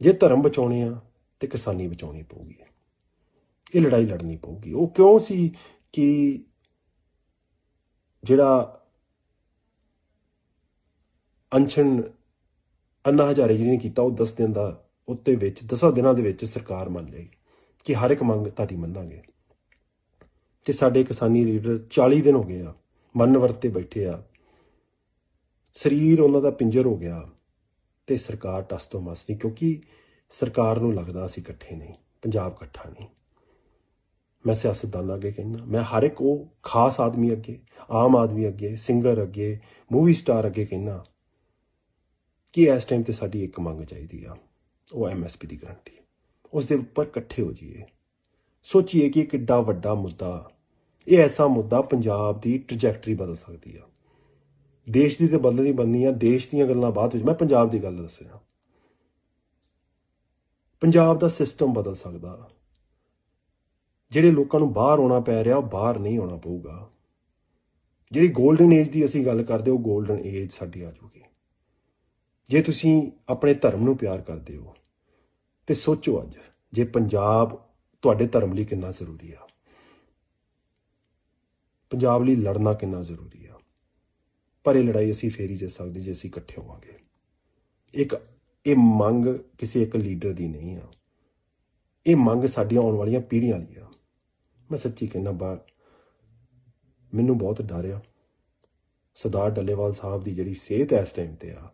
ਜੇ ਧਰਮ ਬਚਾਉਣੇ ਆ ਤੇ ਕਿਸਾਨੀ ਬਚਾਉਣੀ ਪਊਗੀ। ਇਹ ਲੜਾਈ ਲੜਨੀ ਪਊਗੀ। ਉਹ ਕਿਉਂ ਸੀ ਕਿ ਜਿਹੜਾ ਅਨਸ਼ਨ ਅੰਨਾ ਹਜ਼ਾਰੇ ਜੀ ਨੇ ਕੀਤਾ, ਉਹ 10 ਦਿਨ ਦਾ ਉੱਤੇ ਵਿੱਚ 10 ਦਿਨਾਂ ਦੇ ਵਿੱਚ ਸਰਕਾਰ ਮੰਨ ਲਈ ਕਿ ਹਰ ਇੱਕ ਮੰਗ ਤੁਹਾਡੀ ਮੰਨਾਂਗੇ। ਤੇ ਸਾਡੇ ਕਿਸਾਨੀ ਲੀਡਰ 40 ਦਿਨ ਹੋ ਗਏ ਆ, ਮਨ ਵਰਤੇ ਬੈਠੇ ਆ। ਸਰੀਰ ਉਹਨਾਂ ਦਾ ਪਿੰਜਰ ਹੋ ਗਿਆ। ਤੇ ਸਰਕਾਰ ਟਸ ਤੋਂ ਮਸ ਨਹੀਂ, ਕਿਉਂਕਿ ਸਰਕਾਰ ਨੂੰ ਲੱਗਦਾ ਅਸੀਂ ਇਕੱਠੇ ਨਹੀਂ, ਪੰਜਾਬ ਇਕੱਠਾ ਨਹੀਂ। ਮੈਂ ਸਿਆਸਤਦਾਨ ਅੱਗੇ ਕਹਿੰਦਾ, ਮੈਂ ਹਰ ਇੱਕ ਉਹ ਖਾਸ ਆਦਮੀ ਅੱਗੇ, ਆਮ ਆਦਮੀ ਅੱਗੇ, ਸਿੰਗਰ ਅੱਗੇ, ਮੂਵੀ ਸਟਾਰ ਅੱਗੇ ਕਹਿੰਦਾ ਕਿ ਇਸ ਟਾਈਮ ਤੇ ਸਾਡੀ ਇੱਕ ਮੰਗ ਚਾਹੀਦੀ ਆ, ਉਹ ਐਮਐਸਪੀ ਦੀ ਗਰੰਟੀ ਉਸ ਦੇ ਉੱਪਰ ਇਕੱਠੇ ਹੋ ਜਾਈਏ। ਸੋਚੀਏ ਕਿ ਕਿੱਡਾ ਵੱਡਾ ਮੁੱਦਾ, ਇਹ ਐਸਾ ਮੁੱਦਾ ਪੰਜਾਬ ਦੀ ਟ੍ਰੈਜੈਕਟਰੀ ਬਦਲ ਸਕਦੀ ਆ। ਦੇਸ਼ ਦੀ ਤੇ ਬਦਲਣੀ ਬੰਨੀ ਆ, ਦੇਸ਼ ਦੀਆਂ ਗੱਲਾਂ ਬਾਅਦ ਵਿੱਚ। ਮੈਂ ਪੰਜਾਬ ਦੀ ਗੱਲ ਦੱਸ ਰਿਹਾ। ਪੰਜਾਬ ਦਾ ਸਿਸਟਮ ਬਦਲ ਸਕਦਾ। ਜਿਹੜੇ ਲੋਕਾਂ ਨੂੰ ਬਾਹਰ ਆਉਣਾ ਪੈ ਰਿਹਾ, ਉਹ ਬਾਹਰ ਨਹੀਂ ਆਉਣਾ ਪਊਗਾ। ਜਿਹੜੀ 골ਡਨ ਏਜ ਦੀ ਅਸੀਂ ਗੱਲ ਕਰਦੇ, ਉਹ 골ਡਨ ਏਜ ਸਾਡੀ ਆ ਜੂਗੀ। ਜੇ ਤੁਸੀਂ ਆਪਣੇ ਧਰਮ ਨੂੰ ਪਿਆਰ ਕਰਦੇ ਹੋ, ਤੇ ਸੋਚੋ ਅੱਜ, ਜੇ ਪੰਜਾਬ ਤੁਹਾਡੇ ਧਰਮ ਲਈ ਕਿੰਨਾ ਜ਼ਰੂਰੀ ਆ। ਪੰਜਾਬ ਲਈ ਲੜਨਾ ਕਿੰਨਾ ਜ਼ਰੂਰੀ ਆ। ਪਰ ਇਹ ਲੜਾਈ ਅਸੀਂ ਫੇਰ ਹੀ ਜਿੱਤ ਸਕਦੇ ਜੇ ਅਸੀਂ ਇਕੱਠੇ ਹੋਵਾਂਗੇ। ਇੱਕ, ਇਹ ਮੰਗ ਕਿਸੇ ਇੱਕ ਲੀਡਰ ਦੀ ਨਹੀਂ ਆ। ਇਹ ਮੰਗ ਸਾਡੀਆਂ ਆਉਣ ਵਾਲੀਆਂ ਪੀੜ੍ਹੀਆਂ ਲਈ ਆ। ਮੈਂ ਸੱਚੀ ਕਹਿੰਦਾ ਬਾ, ਮੈਨੂੰ ਬਹੁਤ ਡਰ ਆ। ਸਰਦਾਰ ਡੱਲੇਵਾਲ ਸਾਹਿਬ ਦੀ ਜਿਹੜੀ ਸਿਹਤ ਇਸ ਟਾਈਮ ਤੇ ਆ,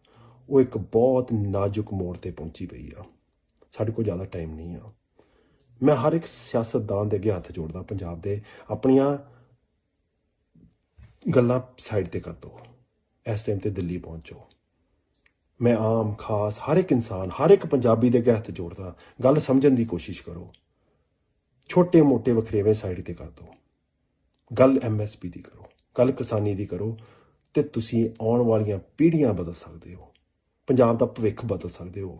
ਉਹ ਇੱਕ ਬਹੁਤ ਨਾਜ਼ੁਕ ਮੋੜ ਤੇ ਪਹੁੰਚੀ ਪਈ ਆ। ਸਾਡੇ ਕੋਲ ਜ਼ਿਆਦਾ ਟਾਈਮ ਨਹੀਂ ਆ। ਮੈਂ ਹਰ ਇੱਕ ਸਿਆਸਤਦਾਨ ਦੇ ਅੱਗੇ ਹੱਥ ਜੋੜਦਾ, ਪੰਜਾਬ ਦੇ ਆਪਣੀਆਂ ਗੱਲਾਂ ਸਾਈਡ ਤੇ ਕਰ ਦੋ। ਇਸ ਟਾਈਮ ਤੇ ਦਿੱਲੀ ਪਹੁੰਚੋ ਮੈਂ ਆਮ, ਖਾਸ, ਹਰ ਇੱਕ ਇਨਸਾਨ, ਹਰ ਇੱਕ ਪੰਜਾਬੀ ਦੇ ਅੱਗੇ ਹੱਥ ਜੋੜਦਾ, ਗੱਲ ਸਮਝਣ ਦੀ ਕੋਸ਼ਿਸ਼ ਕਰੋ। ਛੋਟੇ, ਮੋਟੇ, ਵਖਰੇਵੇਂ ਸਾਈਡ ਤੇ ਕਰ ਦੋ ਗੱਲ ਐਮਐਸਪੀ ਦੀ ਕਰੋ, ਗੱਲ ਕਿਸਾਨੀ ਦੀ ਕਰੋ, ਤੇ ਤੁਸੀਂ ਆਉਣ ਵਾਲੀਆਂ ਪੀੜ੍ਹੀਆਂ ਬਦਲ ਸਕਦੇ ਹੋ। ਪੰਜਾਬ ਦਾ ਭਵਿੱਖ ਬਦਲ ਸਕਦੇ ਹੋ।